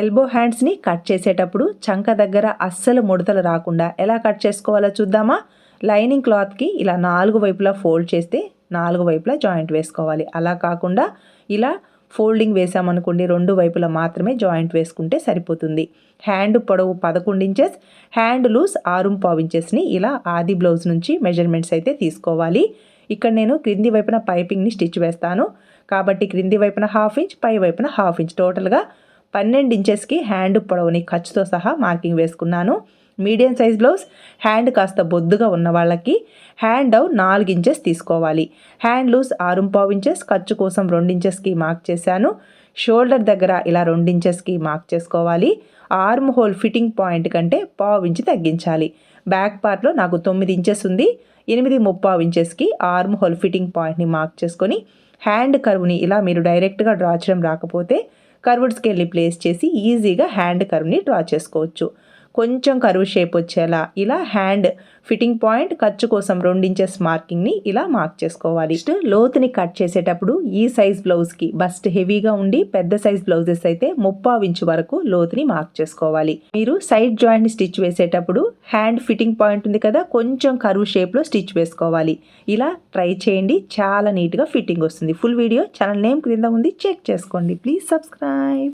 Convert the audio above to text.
Elbow హ్యాండ్స్ని cut చేసేటప్పుడు చంక దగ్గర అస్సలు ముడతలు రాకుండా ఎలా కట్ చేసుకోవాలో చూద్దామా? లైనింగ్ క్లాత్కి ఇలా నాలుగు వైపులా ఫోల్డ్ చేస్తే నాలుగు వైపులా జాయింట్ వేసుకోవాలి. అలా కాకుండా ఇలా ఫోల్డింగ్ వేసామనుకోండి రెండు వైపులా మాత్రమే జాయింట్ వేసుకుంటే సరిపోతుంది. హ్యాండ్ పొడవు పదకొండు ఇంచెస్ హ్యాండ్ లూజ్ ఆరు పావు ఇంచెస్ని ఇలా ఆది బ్లౌజ్ నుంచి మెజర్మెంట్స్ అయితే తీసుకోవాలి. ఇక్కడ నేను క్రింది వైపున పైపింగ్ని స్టిచ్ వేస్తాను. కాబట్టి క్రింది వైపున హాఫ్ ఇంచ్ పై వైపున హాఫ్ ఇంచ్ టోటల్గా పన్నెండు ఇంచెస్కి హ్యాండ్ పొడవుని ఖర్చుతో సహా మార్కింగ్ వేసుకున్నాను. మీడియం సైజ్ బ్లౌజ్ హ్యాండ్ కాస్త బొద్దుగా ఉన్న వాళ్ళకి హ్యాండ్ డౌన్ నాలుగు ఇంచెస్ తీసుకోవాలి. హ్యాండ్ లూజ్ ఆరు పావు ఇంచెస్ ఖర్చు కోసం రెండు ఇంచెస్కి మార్క్ చేశాను. షోల్డర్ దగ్గర ఇలా రెండు ఇంచెస్కి మార్క్ చేసుకోవాలి. ఆర్మ్ హోల్ ఫిట్టింగ్ పాయింట్ కంటే పావు ఇంచు తగ్గించాలి. బ్యాక్ పార్ట్లో నాకు తొమ్మిది ఇంచెస్ ఉంది. ఎనిమిది ముప్పావు ఇంచెస్కి ఆర్మ్ హోల్ ఫిట్టింగ్ పాయింట్ని మార్క్ చేసుకొని హ్యాండ్ కర్వ్ని ఇలా మీరు డైరెక్ట్గా డ్రా చేయడం రాకపోతే కర్వ్డ్ స్కేల్ని ప్లేస్ చేసి ఈజీగా హ్యాండ్ కర్వ్ని డ్రా చేసుకోవచ్చు. కొంచెం కరువు షేప్ వచ్చేలా ఇలా హ్యాండ్ ఫిట్టింగ్ పాయింట్ ఖర్చు కోసం రెండు ఇంచెస్ మార్కింగ్ని ఇలా మార్క్ చేసుకోవాలి. నెక్స్ట్ లోతుని కట్ చేసేటప్పుడు ఈ సైజ్ బ్లౌజ్కి బస్ట్ హెవీగా ఉండి పెద్ద సైజ్ బ్లౌజెస్ అయితే ముప్పావు ఇంచు వరకు లోతుని మార్క్ చేసుకోవాలి. మీరు సైడ్ జాయింట్ స్టిచ్ వేసేటప్పుడు హ్యాండ్ ఫిట్టింగ్ పాయింట్ ఉంది కదా కొంచెం కరువు షేప్లో స్టిచ్ వేసుకోవాలి. ఇలా ట్రై చేయండి చాలా నీట్గా ఫిట్టింగ్ వస్తుంది. ఫుల్ వీడియో ఛానల్ నేమ్ క్రింద ఉంది చెక్ చేసుకోండి. Please subscribe.